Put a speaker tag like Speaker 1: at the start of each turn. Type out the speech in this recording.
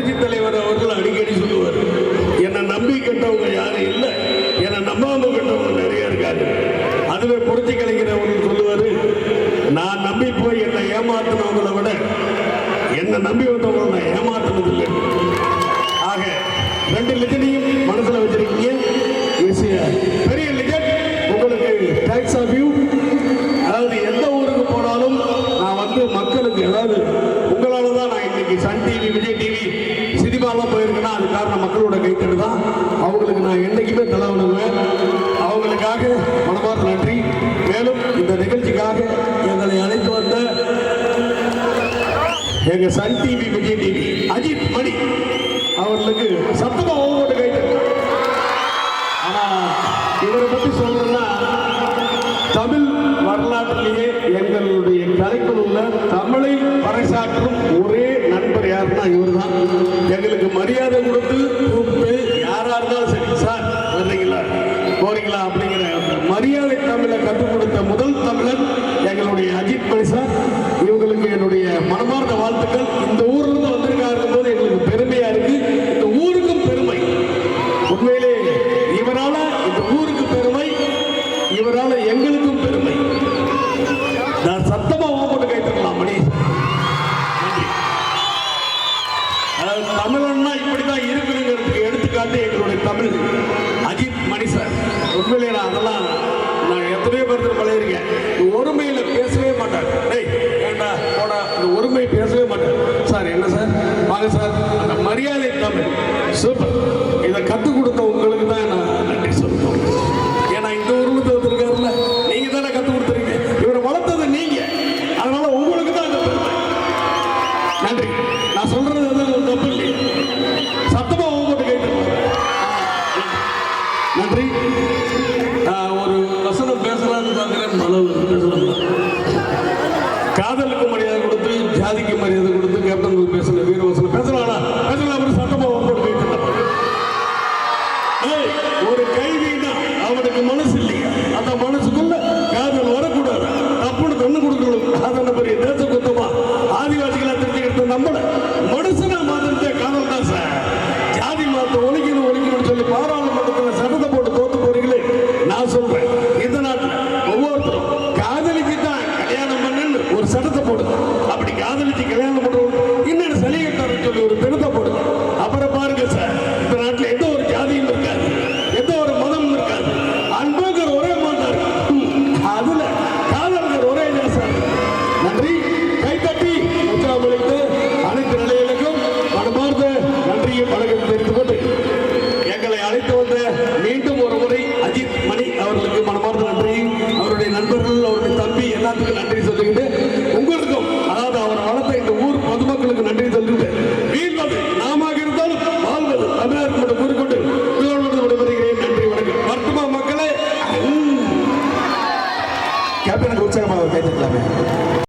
Speaker 1: புரட்சி தலைவர் அவர்கள் அடிக்கடி சொல்லுவார் என்னை நம்பி கெட்டவங்க யாரும் இல்லை. என்னை நம்பாம கெட்டவங்க நிறைய இருக்காரு. அதுவே புரட்சி கலைஞர் சொல்லுவாரு நான் நம்பி போய் என்னை ஏமாத்தினவங்களை விட என்னை நம்பி வந்தவங்களை நான் ஏமாத்தினதில்லை. ஆக ரெண்டு லிஜனையும் மனசுல வச்சிருக்கீங்க. விஷயம் மக்களோட கைத்தட்டு தான். அவங்களுக்கு நான் என்றைக்குமே தலை வணங்குவேன் அவங்களுக்காக மனமார்ந்த நன்றி. மேலும் இந்த நிகழ்ச்சிக்காக எங்களை அழைத்து வந்த எங்க Sun TV Vijay TV Ajith Mani அவர்களுக்கு சத்தமா ஒவ்வொரு கைத்தட்டு ஆனா இவரை பத்தி சொல்லணும்னா தமிழ் வரலாற்றிலேயே எங்களுடைய கலைக்குழுல தமிழை பறைசாற்றும் ஒரே நண்பர் இவர் இவர்தான் எங்களுக்கு மரியாதை கொடுத்து தமிழன்னா இப்படிதான் இருக்குதுங்கிறதுக்கு எடுத்துக்காட்டு எங்களுடைய தமிழ். அஜித் மணி சார். உண்மையிலே நான் அதெல்லாம் நான் எத்தனையோ பேர்த்து பழகிருக்கேன் இந்த ஒருமையில பேசவே மாட்டார். டேய் ஏண்டா போடா இந்த ஒருமை பேசவே மாட்டார். சார் என்ன சார்? வாங்க சார். அந்த மரியாதை தமிழ். சூப்பர். வருத்தத்தை போடுது அப்படி காதலிச்சு கல்யாணம் பண்ணுவோம். இன்னும் சலிகட்டாருன்னு சொல்லி ஒரு தினத்தை போடுது அப்புறம் பாருங்க சார் இந்த நாட்டில் எந்த ஒரு ஜாதியும் இருக்காது. எந்த ஒரு மதமும் இருக்காது. அன்புங்கிற ஒரே மாதிரி அதுல காதலுங்கிற ஒரே நேசம் நன்றி. கைத்தட்டி உற்சாகமளித்து அனைத்து நிலைகளுக்கும் மனமார்ந்த நன்றியும் வணக்கம் தெரிந்து கொண்டு எங்களை அழைத்து வந்த மீண்டும் ஒரு முறை அஜித் மணி அவர்களுக்கு மனமார்ந்த நன்றி. அவருடைய நண்பர்கள் அவருடைய தம்பி எல்லாத்துக்கும் நன்றி சொல்லிக்கிட்டு